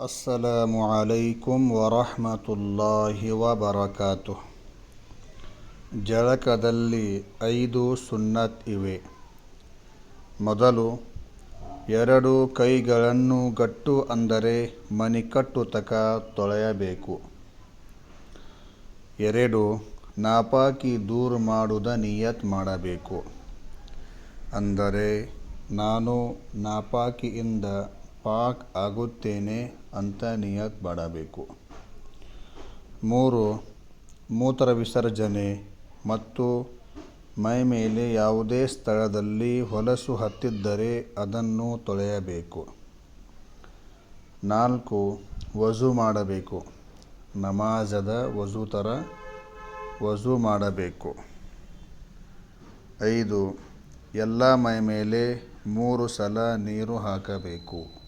ಅಸ್ಸಲಾಮು ಅಲೈಕುಂ ವರಹಮತುಲ್ಲಾಹಿ ವಬರಕಾತು ಜಳಕದಲ್ಲಿ ಐದು ಸುನ್ನತ್ ಇವೆ. ಮೊದಲು ಎರಡು ಕೈಗಳನ್ನು ಗಟ್ಟು ಅಂದರೆ ಮಣಿಕಟ್ಟು ತಕ ತೊಳೆಯಬೇಕು. ಎರಡು ನಾಪಾಕಿ ದೂರ ಮಾಡುವುದ ನಿಯತ್ ಮಾಡಬೇಕು. ಅಂದರೆ ನಾನು ನಾಪಾಕಿಯಿಂದ ಪಾಕ್ ಆಗುತ್ತೇನೆ ಅಂತ ನಿಯತ್ ಮಾಡಬೇಕು. ಮೂರು, ಮೂತ್ರ ವಿಸರ್ಜನೆ ಮತ್ತು ಮೈಮೇಲೆ ಯಾವುದೇ ಸ್ಥಳದಲ್ಲಿ ಹೊಲಸು ಹತ್ತಿದ್ದರೆ ಅದನ್ನು ತೊಳೆಯಬೇಕು. ನಾಲ್ಕು, ವಜು ಮಾಡಬೇಕು. ನಮಾಜದ ವಜು ಥರ ವಜು ಮಾಡಬೇಕು. ಐದು, ಎಲ್ಲ ಮೈಮೇಲೆ ಮೂರು ಸಲ ನೀರು ಹಾಕಬೇಕು.